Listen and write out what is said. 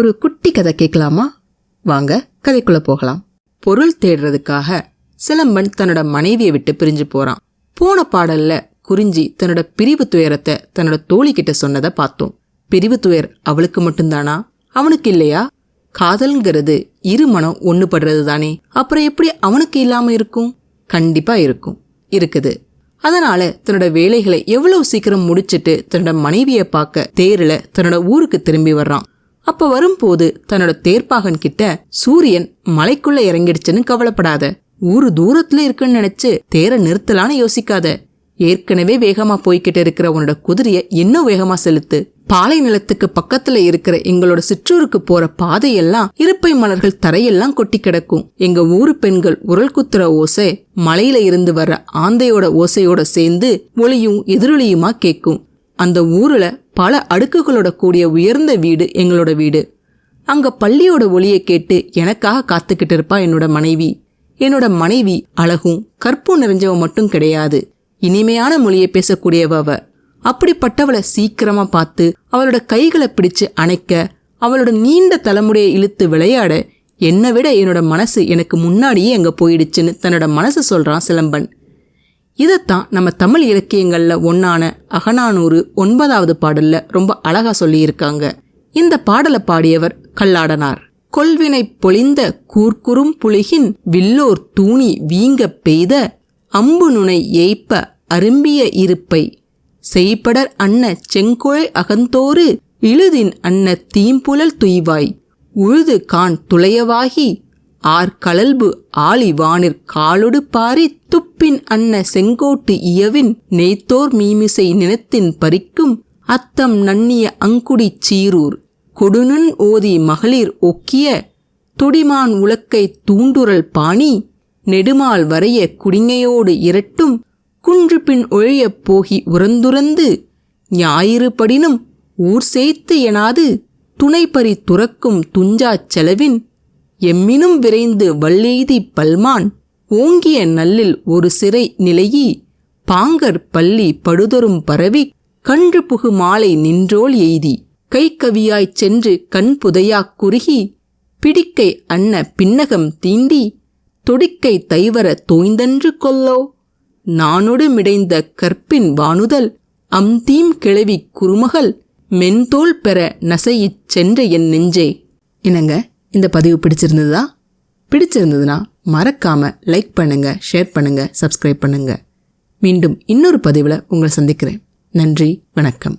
ஒரு குட்டி கதை கேட்கலாமா? வாங்க கதைக்குள்ள போகலாம். பொருள் தேடுறதுக்காக சிலம்பன் தன்னோட மனைவியை விட்டு பிரிஞ்சு போறான். போன பாடல்ல குறிஞ்சி தன்னோட பிரிவு துயரத்தை தன்னோட தோழி கிட்ட சொன்னதை பார்த்தோம். பிரிவு துயர் அவளுக்கு மட்டும்தானா? அவனுக்கு இல்லையா? காதல்ங்கிறது இரு மனம் ஒண்ணுபடுறது தானே. அப்புறம் எப்படி அவனுக்கு இல்லாம இருக்கும்? கண்டிப்பா இருக்கும். இருக்குது. அதனால தன்னோட வேலைகளை எவ்வளவு சீக்கிரம் முடிச்சிட்டு தன்னோட மனைவியை பார்க்க தேரில தன்னோட ஊருக்கு திரும்பி வர்றான். அப்ப வரும்போது தன்னோட தேர்ப்பாகன் கிட்ட சூரியன் மலைக்குள்ள இறங்கிடுச்சுன்னு கவலைப்படாத. ஊரு தூரத்துல இருக்குன்னு நினைச்சு தேரை நிறுத்தலான்னு யோசிக்காத. ஏற்கனவே வேகமா போய்கிட்டு இருக்கிற உன்னோட குதிரைய இன்னும் வேகமா செலுத்து. பாலை நிலத்துக்கு பக்கத்துல இருக்கிற எங்களோட சிற்றூருக்கு போற பாதையெல்லாம் இருப்பை மலர்கள் தரையெல்லாம் கொட்டி கிடக்கும். எங்க ஊரு பெண்கள் உரல் குத்துற ஓசை மலையில இருந்து வர்ற ஆந்தையோட ஓசையோட சேர்ந்து ஒளியும் எதிரொலியுமா கேட்கும் அந்த ஊரில் பல அடுக்குகளோட கூடிய உயர்ந்த வீடு எங்களோட வீடு. அங்க பள்ளியோட ஒளியை கேட்டு எனக்காக காத்துக்கிட்டு இருப்பா என்னோட மனைவி. என்னோட மனைவி அழகும் கற்பும் நிறைஞ்சவ மட்டும் கிடையாது. இனிமையான மொழியை பேசக்கூடியவ அவ. அப்படிப்பட்டவளை சீக்கிரமா பார்த்து அவளோட கைகளை பிடிச்சு அணைக்க அவளோட நீண்ட தலைமுறையை இழுத்து விளையாட என்னை விட என்னோட மனசு எனக்கு முன்னாடியே அங்கே போயிடுச்சுன்னு தன்னோட மனசு சொல்றான் சிலம்பன். இதைத்தான் நம்ம தமிழ் இலக்கியங்கள்ல ஒன்னான அகநானூறு ஒன்பதாவது பாடல்ல ரொம்ப அழகா சொல்லியிருக்காங்க. இந்த பாடலை பாடியவர் கல்லாடனார். கொள்வினை பொழிந்த கூர்க்குறும் புலிகின் வில்லோர் தூணி வீங்க பெய்த அம்பு நுனை ஏய்ப்ப அரும்பிய இருப்பை செய்படர் அன்ன செங்குழை அகந்தோறு இழுதின் அன்ன தீம்புழல் துய்வாய் உழுது கான் துளையவாகி ஆர் கலல்பு காலொடு பாரி துப்பின் அன்ன செங்கோட்டு இயவின் நெய்த்தோர் மீமிசை நிலத்தின் பறிக்கும் அத்தம் நன்னிய அங்குடி சீரூர் கொடுநுண் ஓதி மகளிர் ஒக்கிய துடிமான் உலக்கை தூண்டுரல் பாணி நெடுமால் வரைய குடிங்கையோடு இரட்டும் குன்று பின் ஒழியப் போகி உறந்துறந்து ஞாயிறு படினும் ஊர் சேய்த்து எனாது துணைப்பறி துறக்கும் துஞ்சாச் செலவின் எம்மினும் விரைந்து வல்லெய்தி பல்மான் ஓங்கிய நல்லில் ஒரு சிறை நிலையி பாங்கர் பள்ளி படுதொரும் பரவி கன்று புகு மாலை நின்றோள் எய்தி. கைக்கவியாய்ச் சென்று கண் புதையாக் குறுகி பிடிக்கை அன்ன பின்னகம் தீண்டி தொடிக்கை தைவர தோய்ந்தன்று கொல்லோ நானொடு மிடைந்த கற்பின் வானுதல் அம்தீம் கிளவி குறுமகள் மென்தோல் பெற நசையிச் சென்ற என் நெஞ்சே. இனங்க இந்த பதிவு பிடிச்சிருந்ததா? பிடிச்சிருந்ததுன்னா மறக்காமல் லைக் பண்ணுங்க ஷேர் பண்ணுங்க சப்ஸ்கிரைப் பண்ணுங்க. மீண்டும் இன்னொரு பதிவில் உங்களை சந்திக்கிறேன். நன்றி வணக்கம்.